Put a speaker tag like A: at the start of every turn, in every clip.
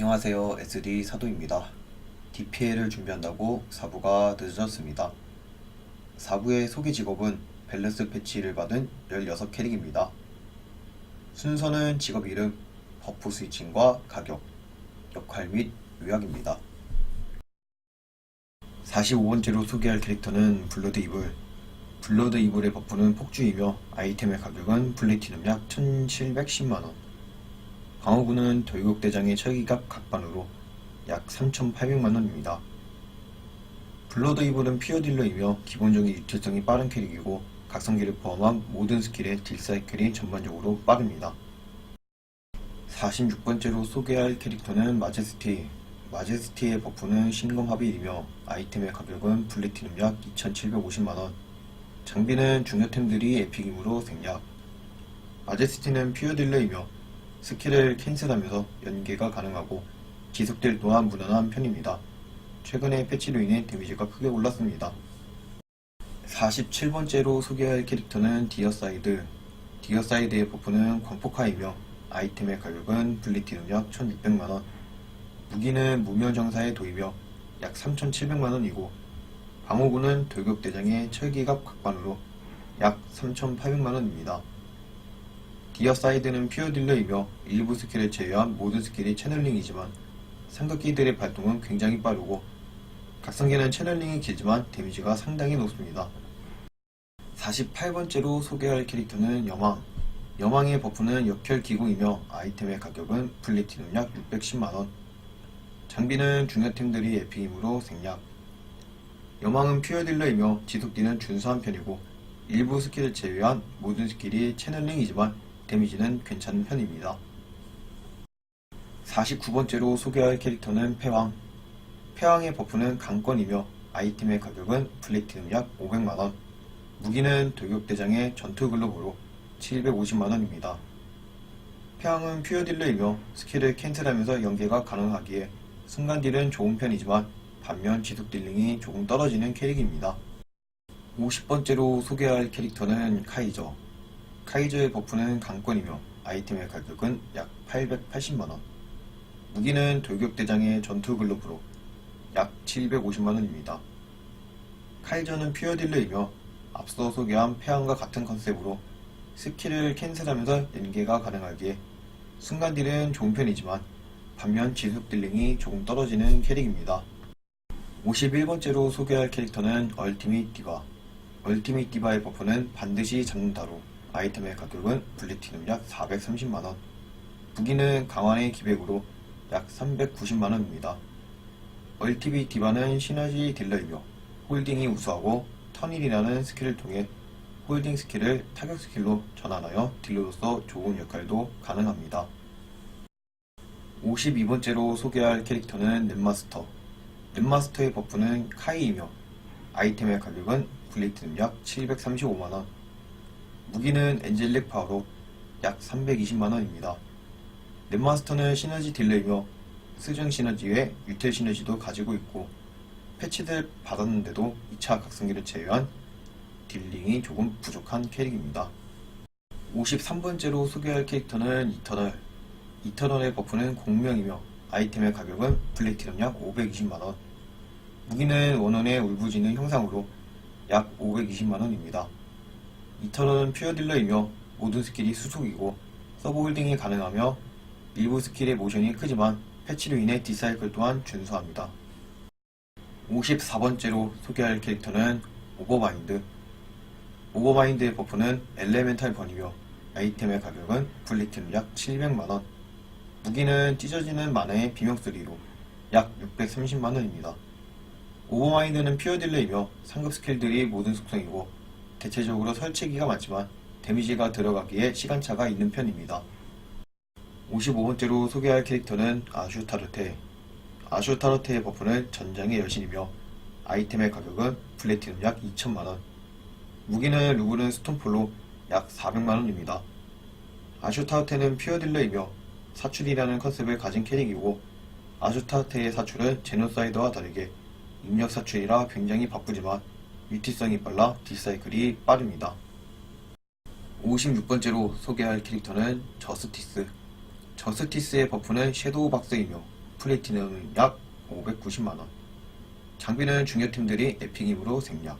A: 안녕하세요. SD 사도입니다. DPL을 준비한다고 4부가 늦어졌습니다. 4부의 소개 직업은 밸런스 패치를 받은 16 캐릭입니다. 순서는 직업 이름, 버프 스위칭과 가격, 역할 및 요약입니다. 45번째로 소개할 캐릭터는 블러드 이블. 블러드 이블의 버프는 폭주이며 아이템의 가격은 플래티넘 약 1710만원. 강호군은 돌격대장의 철기갑 각반으로 약 3,800만원입니다. 블러드 이블은 피어딜러이며 기본적인 유틸성이 빠른 캐릭이고 각성기를 포함한 모든 스킬의 딜사이클이 전반적으로 빠릅니다. 46번째로 소개할 캐릭터는 마제스티. 마제스티의 버프는 신검 합일이며 아이템의 가격은 플래티넘 약 2,750만원. 장비는 중요템들이 에픽이므로 생략. 마제스티는 피어딜러이며 스킬을 캔슬하면서 연계가 가능하고 지속딜 또한 무난한 편입니다. 최근에 패치로 인해 데미지가 크게 올랐습니다. 47번째로 소개할 캐릭터는 디어사이드. 디어사이드의 버프는 광폭화이며 아이템의 가격은 플리티넘 약 1600만원. 무기는 무면정사의 도이며 약 3700만원이고 방어구는 돌격대장의 철기갑 각반으로 약 3800만원입니다. 디어사이드는 퓨어 딜러이며 일부 스킬을 제외한 모든 스킬이 채널링이지만 삼각기들의 발동은 굉장히 빠르고 각성기는 채널링이 길지만 데미지가 상당히 높습니다. 48번째로 소개할 캐릭터는 여망. 여망의 버프는 역혈 기공이며 아이템의 가격은 플래티넘 약 610만원. 장비는 중요템들이 에픽이므로 생략. 여망은 퓨어 딜러이며 지속딜은 준수한 편이고 일부 스킬을 제외한 모든 스킬이 채널링이지만 데미지는 괜찮은 편입니다. 49번째로 소개할 캐릭터는 패왕. 패왕의 버프는 강권이며 아이템의 가격은 플래티넘 약 500만원. 무기는 돌격대장의 전투 글로브로 750만원입니다. 패왕은 퓨어딜러이며 스킬을 캔슬하면서 연계가 가능하기에 순간 딜은 좋은 편이지만 반면 지속 딜링이 조금 떨어지는 캐릭입니다. 50번째로 소개할 캐릭터는 카이저. 카이저의 버프는 강권이며 아이템의 가격은 약 880만원. 무기는 돌격대장의 전투 글로브로 약 750만원입니다. 카이저는 퓨어딜러이며 앞서 소개한 패왕과 같은 컨셉으로 스킬을 캔슬하면서 연계가 가능하기에 순간 딜은 좋은 편이지만 반면 지속 딜링이 조금 떨어지는 캐릭입니다. 51번째로 소개할 캐릭터는 얼티밋 디바. 얼티밋 디바의 버프는 반드시 잡는다로 아이템의 가격은 플래티넘 약 430만원. 무기는 강환의 기백으로 약 390만원입니다. 얼티밋 디바는 시너지 딜러이며 홀딩이 우수하고 턴일이라는 스킬을 통해 홀딩 스킬을 타격 스킬로 전환하여 딜러로서 좋은 역할도 가능합니다. 52번째로 소개할 캐릭터는 넷마스터. 넷마스터의 버프는 카이이며 아이템의 가격은 블리트는 약 735만원. 무기는 엔젤릭 파워로 약 320만원입니다. 넷마스터는 시너지 딜러이며 스증 시너지 외 유텔 시너지도 가지고 있고 패치들 받았는데도 2차 각성기를 제외한 딜링이 조금 부족한 캐릭입니다. 53번째로 소개할 캐릭터는 이터널. 이터널의 버프는 공명이며 아이템의 가격은 플래티넘 약 520만원. 무기는 원원의 울부짖는 형상으로 약 520만원입니다. 이터널은 퓨어 딜러이며 모든 스킬이 수속이고 서브 홀딩이 가능하며 일부 스킬의 모션이 크지만 패치로 인해 디사이클 또한 준수합니다. 54번째로 소개할 캐릭터는 오버마인드. 오버마인드의 버프는 엘레멘탈 번이며 아이템의 가격은 플래티넘 약 700만원. 무기는 찢어지는 만화의 비명소리로 약 630만원입니다. 오버마인드는 퓨어딜러이며 상급 스킬들이 모든 속성이고 대체적으로 설치기가 많지만 데미지가 들어가기에 시간차가 있는 편입니다. 55번째로 소개할 캐릭터는 아슈타르테. 아슈타르테의 버프는 전장의 여신이며 아이템의 가격은 플래티넘 약 2천만원. 무기는 루브른 스톤폴로 약 400만원입니다. 아슈타르테는 퓨어딜러이며 사출이라는 컨셉을 가진 캐릭이고 아슈타르테의 사출은 제노사이더와 다르게 입력 사출이라 굉장히 바쁘지만 위티성이 빨라 딜사이클이 빠릅니다. 56번째로 소개할 캐릭터는 저스티스. 저스티스의 버프는 섀도우 박스이며 플래티넘은 약 590만원. 장비는 중요팀들이 에픽임으로 생략.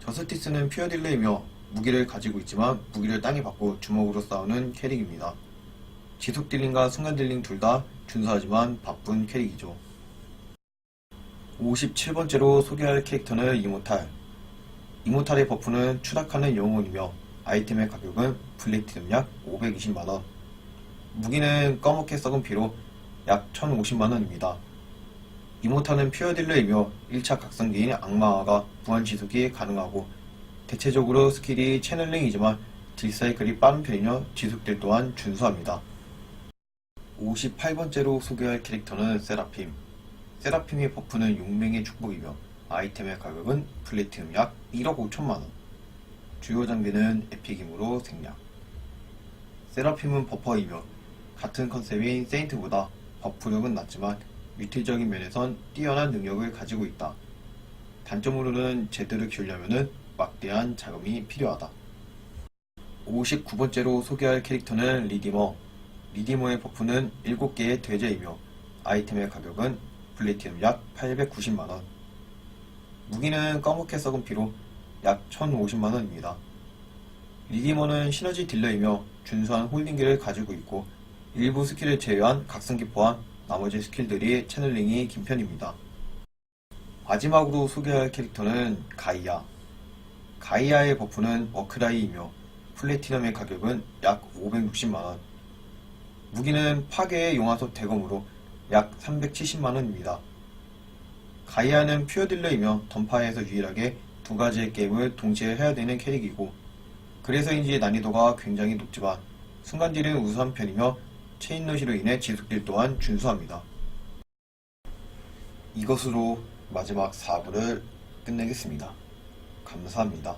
A: 저스티스는 퓨어딜러이며 무기를 가지고 있지만 무기를 땅에 받고 주먹으로 싸우는 캐릭입니다. 지속 딜링과 순간 딜링 둘 다 준수하지만 바쁜 캐릭이죠. 57번째로 소개할 캐릭터는 이모탈. 이모탈의 버프는 추락하는 영혼이며 아이템의 가격은 플래티넘 약 520만원. 무기는 검게 썩은 피로 약 1050만원입니다. 이모탈은 퓨어딜러이며 1차 각성기인 악마화가 무한 지속이 가능하고 대체적으로 스킬이 채널링이지만 딜사이클이 빠른 편이며 지속딜 또한 준수합니다. 58번째로 소개할 캐릭터는 세라핌. 세라핌의 버프는 용맹의 축복이며 아이템의 가격은 플래티넘 약 1억 5천만원. 주요 장비는 에픽임으로 생략. 세라핌은 버퍼이며 같은 컨셉인 세인트보다 버프력은 낮지만 뮤틸적인 면에선 뛰어난 능력을 가지고 있다. 단점으로는 제대로 키우려면 막대한 자금이 필요하다. 59번째로 소개할 캐릭터는 리디머. 리디머의 버프는 7개의 대제이며 아이템의 가격은 플래티넘 약 890만원. 무기는 검게 썩은 피로 약 1050만원입니다. 리디머는 시너지 딜러이며 준수한 홀딩기를 가지고 있고 일부 스킬을 제외한 각성기 포함 나머지 스킬들이 채널링이 긴 편입니다. 마지막으로 소개할 캐릭터는 가이아. 가이아의 버프는 워크라이이며 플래티넘의 가격은 약 560만원. 무기는 파괴의 용화소 대검으로 약 370만원입니다. 가이아는 퓨어딜러이며 던파에서 유일하게 두 가지의 게임을 동시에 해야 되는 캐릭이고 그래서인지 난이도가 굉장히 높지만 순간딜은 우수한 편이며 체인러시로 인해 지속딜 또한 준수합니다. 이것으로 마지막 4부를 끝내겠습니다. 감사합니다.